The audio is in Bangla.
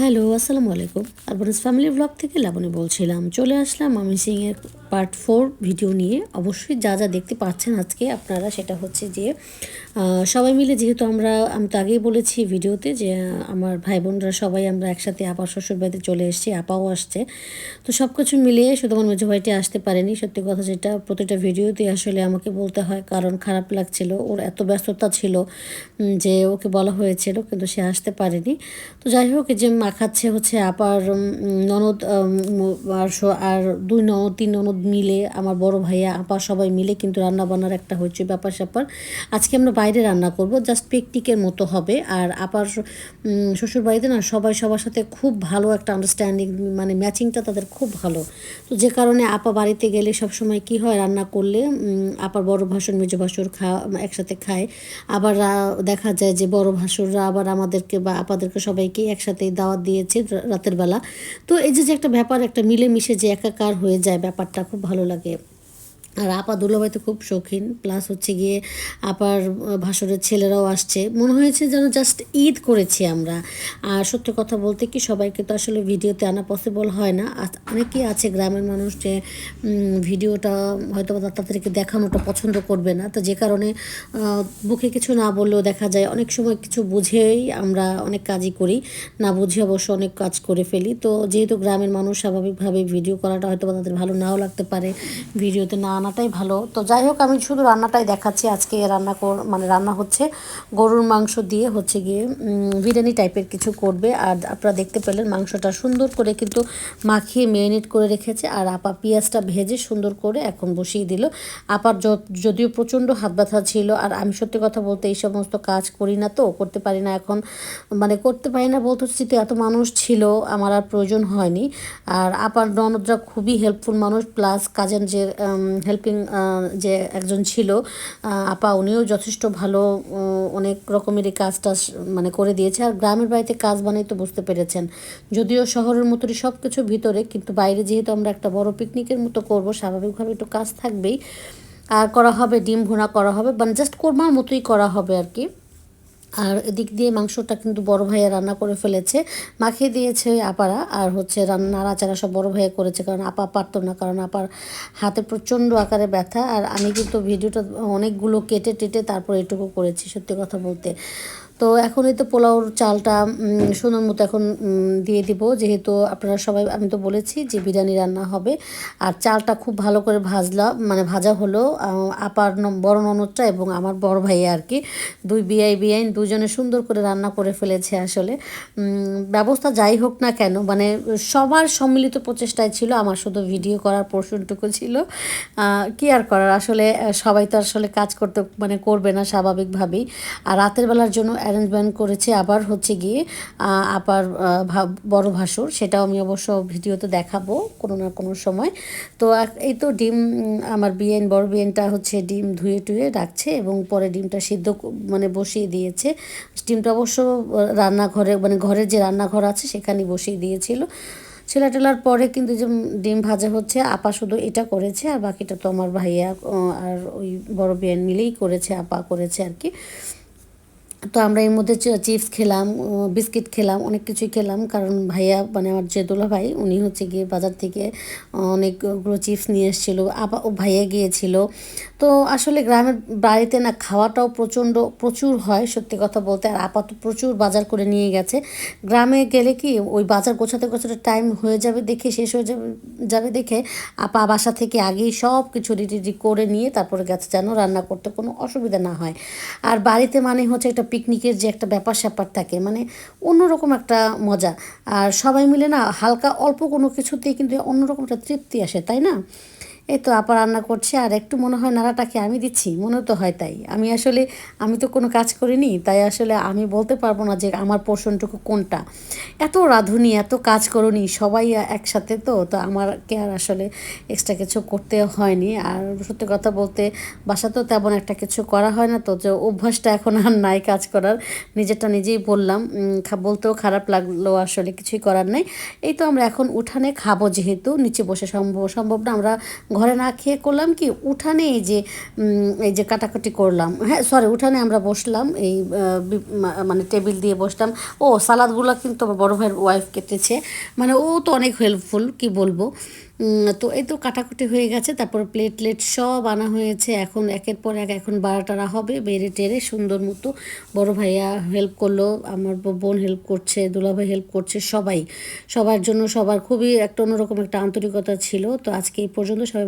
হ্যালো, আসসালামু আলাইকুম। আরবানিস ফ্যামিলি ব্লগ থেকে লাবণী বলছিলাম। চলে আসলাম আমি সিংয়ের পার্ট ফোর ভিডিও নিয়ে। অবশ্যই যা যা দেখতে পাচ্ছেন আজকে আপনারা সেটা হচ্ছে যে সবাই মিলে যেহেতু আমরা, আমি তো আগেই বলেছি ভিডিওতে যে, আমার ভাই বোনরা সবাই আমরা একসাথে আপার শ্বশুর বাড়িতে চলে এসেছি, আপাও আসছে। তো সব কিছু মিলিয়ে শুধু আমার মেজো ভাইটি আসতে পারেনি। সত্যি কথা যেটা, প্রতিটা ভিডিওতে আসলে আমাকে বলতে হয়, কারণ খারাপ লাগছিল। ওর এত ব্যস্ততা ছিল যে ওকে বলা হয়েছিল, কিন্তু সে আসতে পারেনি। তো যাই হোক যে মাখাচ্ছে হচ্ছে আপার ননদ আর দুই ননদ, তিন ননদ মিলে আমার বড় ভাইয়া, আপা সবাই মিলে কিন্তু রান্না বান্নার একটা হচ্ছে ব্যাপার স্যাপার। আজকে আমরা বাইরে রান্না করব, জাস্ট পিকনিকের মতো হবে। আর আপার শ্বশুর বাড়িতে না সবাই সবার সাথে খুব ভালো একটা আন্ডারস্ট্যান্ডিং মানে ম্যাচিংটা তাদের খুব ভালো। তো যে কারণে আপা বাড়িতে গেলে সব সময় কি হয়, রান্না করলে আপার বড় ভাসুর, মেজো ভাসুর খাওয়া একসাথে খায়। আবার দেখা যায় যে বড় ভাসুররা আবার আমাদেরকে বা আপাদেরকে সবাইকে একসাথে দাওয়াত দিয়েছে রাতের বেলা। তো এই যে যে একটা ব্যাপার, একটা মিলেমিশে যে একাকার হয়ে যায় ব্যাপারটা, খুব ভালো লাগে। আর আপা দুলাভাই তো খুব শৌখিন প্লাস হচ্ছে গিয়ে আপার ভাসুরের ছেলেরাও আসছে। মনে হয়েছে যেন জাস্ট ঈদ করেছি আমরা। আর সত্যি কথা বলতে কি, সবাইকে তো আসলে ভিডিওতে আনা পসিবল হয় না। অনেকেই আছে গ্রামের মানুষ যে ভিডিওটা হয়তো বা তাদেরকে দেখানোটা পছন্দ করবে না। তো যে কারণে বুকে কিছু না বললেও দেখা যায় অনেক সময় কিছু বুঝেই আমরা অনেক কাজই করি। না বুঝে অবশ্য অনেক কাজ করে ফেলি। তো যেহেতু গ্রামের মানুষ স্বাভাবিকভাবে ভিডিও করাটা হয়তো বা তাদের ভালো নাও লাগতে পারে, ভিডিওতে না আনাটাই ভালো। তো যাই হোক আমি শুধু রান্নাটাই দেখাচ্ছি। আজকে রান্না কর মানে রান্না হচ্ছে গরুর মাংস দিয়ে হচ্ছে গিয়ে বিরিয়ানি টাইপের কিছু করবে। আর আপনারা দেখতে পেলেন মাংসটা সুন্দর করে কিন্তু মাখিয়ে মেরিনেট করে রেখেছে। আর আপা পেঁয়াজটা ভেজে সুন্দর করে এখন বসিয়ে দিল। আপার যদিও প্রচণ্ড হাত ব্যথা ছিল। আর আমি সত্যি কথা বলতে এই সমস্ত কাজ করি না তো, করতে পারি না এখন। মানে করতে পারি না বলতে হচ্ছে এত মানুষ ছিল, আমার আর প্রয়োজন হয়নি। আর আপার ননদরা খুবই হেল্পফুল মানুষ। প্লাস কাজেন যে হেল্পিং যে একজন ছিল আপা উনিও যথেষ্ট ভালো অনেক রকমেরই কাজ টাজ মানে করে দিয়েছে। আর গ্রামের বাড়িতে কাজ বানাই তো বুঝতে পেরেছেন। যদিও শহরের মতোই সব কিছু ভিতরে, কিন্তু বাইরে যেহেতু আমরা একটা বড় পিকনিকের মতো করব, স্বাভাবিকভাবে একটু কাজ থাকবেই। আর করা হবে, ডিম ভুনা করা হবে মানে জাস্ট কোরমার মতোই করা হবে আর কি। আর এদিক দিয়ে মাংসটা কিন্তু বড় ভাইয়া রান্না করে ফেলেছে। মাখিয়ে দিয়েছে আপারা আর হচ্ছে রান্না নাড়াচাড়া সব বড় ভাইয়া করেছে কারণ আপা পারতো না, কারণ আপার হাতে প্রচণ্ড আকারে ব্যথা। আর আমি কিন্তু ভিডিওটা অনেকগুলো কেটে টেটে তারপর এটুকু করেছি সত্যি কথা বলতে। তো এখন এই তো পোলাওর চালটা সুন্দর মতো এখন দিয়ে দিব। যেহেতু আপনারা সবাই, আমি তো বলেছি যে বিরিয়ানি রান্না হবে। আর চালটা খুব ভালো করে ভাজলাম মানে ভাজা হলো আপার বড় ননদটা এবং আমার বড় ভাই আর কি। দুই বিআই বিআইন দুজনে সুন্দর করে রান্না করে ফেলেছে আসলে। ব্যবস্থা যাই হোক না কেন মানে সবার সম্মিলিত প্রচেষ্টায় ছিল, আমার শুধু ভিডিও করার পোর্শনটুকু ছিল। কি আর করার, আসলে সবাই তো আসলে কাজ করতে মানে করবে না স্বাভাবিকভাবেই। আর রাতের বেলার জন্য অ্যারেঞ্জমেন্ট করেছে। আবার হচ্ছে গিয়ে আপার বড় ভাসুর, সেটাও আমি অবশ্য ভিডিওতে দেখাবো কোনো না কোনো সময়। তো এই তো ডিম, আমার বিয়েন বড় বিয়েনটা হচ্ছে ডিম ধুয়ে টুয়ে রাখছে এবং পরে ডিমটা সিদ্ধ মানে বসিয়ে দিয়েছে। ডিমটা অবশ্য রান্নাঘরে মানে ঘরের যে রান্নাঘর আছে সেখানেই বসিয়ে দিয়েছিল। ছেলা টেলার পরে কিন্তু যে ডিম ভাজা হচ্ছে, আপা শুধু এটা করেছে আর বাকিটা তো আমার ভাইয়া আর ওই বড় বিয়ান মিলেই করেছে, আপা করেছে আর কি। তো আমরা এর মধ্যে চিপস খেলাম বিস্কিট খেলাম, অনেক কিছুই খেলাম। কারণ ভাইয়া মানে আমার যে দোলা ভাই, উনি হচ্ছে গিয়ে বাজার থেকে অনেকগুলো চিপস নিয়ে এসেছিল। আবার ও ভাইয়া গিয়েছিল। তো আসলে গ্রামের বাড়িতে না খাওয়াটাও প্রচণ্ড, প্রচুর হয় সত্যি কথা বলতে, আর আপা তো প্রচুর বাজার করে নিয়ে গেছে। গ্রামে গেলে কি ওই বাজার গোছাতে গোছাতে টাইম হয়ে যাবে দেখে, শেষ হয়ে যাবে যাবে দেখে আপা বাসা থেকে আগেই সব কিছু রেডি করে নিয়ে তারপরে গেছে যেন রান্না করতে কোনো অসুবিধা না হয়। আর বাড়িতে মানে হচ্ছে একটা পিকনিকের যে একটা ব্যাপার স্যাপার থাকে মানে অন্যরকম একটা মজা। আর সবাই মিলে না হালকা অল্প কোনো কিছুতেই কিন্তু অন্যরকম একটা তৃপ্তি আসে, তাই না? এই তো আপা রান্না করছে, আর একটু মনে হয় নাড়াটাকে আমি দিচ্ছি, মনে তো হয় তাই। আমি আসলে, আমি তো কোনো কাজ করিনি, তাই আসলে আমি বলতে পারব না যে আমার পোর্শনটুকু কোনটা। এত রাঁধুনি, এত কাজ করুনি, সবাই একসাথে তো তো আমারকে আর আসলে এক্সট্রা কিছু করতে হয়নি। আর সত্যি কথা বলতে বাসা তো তেমন একটা কিছু করা হয় না তো, যে অভ্যাসটা এখন আর নাই কাজ করার। নিজেরটা নিজেই বললাম বলতেও খারাপ লাগল, আসলে কিছুই করার নেই। এই তো আমরা এখন উঠানে খাব যেহেতু, নিচে বসে সম্ভব সম্ভব না, আমরা ঘরে না খেয়ে করলাম কি? উঠানে এই যে এই যে কাটাকাটি করলাম। হ্যাঁ সরি উঠানে আমরা বসলাম, এই মানে টেবিল দিয়ে বসলাম। ও, সালাদগুলো কিন্তু আমার বড় ভাইয়ের ওয়াইফ কেটেছে। মানে ও তো অনেক হেল্পফুল কি বলব? তো এই তো কাটাকুটি হয়ে গেছে, তারপর প্লেট প্লেট সব আনা হয়েছে। এখন একের পর এক, এখন বারোটারা হবে, বেড়ে টেরে সুন্দর মতো বড় ভাইয়া হেল্প করল, আমার বোন হেল্প করছে, দুলাভাই হেল্প করছে, সবাই। সবার জন্য সবার খুবই একটা অন্যরকম একটা আন্তরিকতা ছিল। তো আজকে এই পর্যন্ত সবাই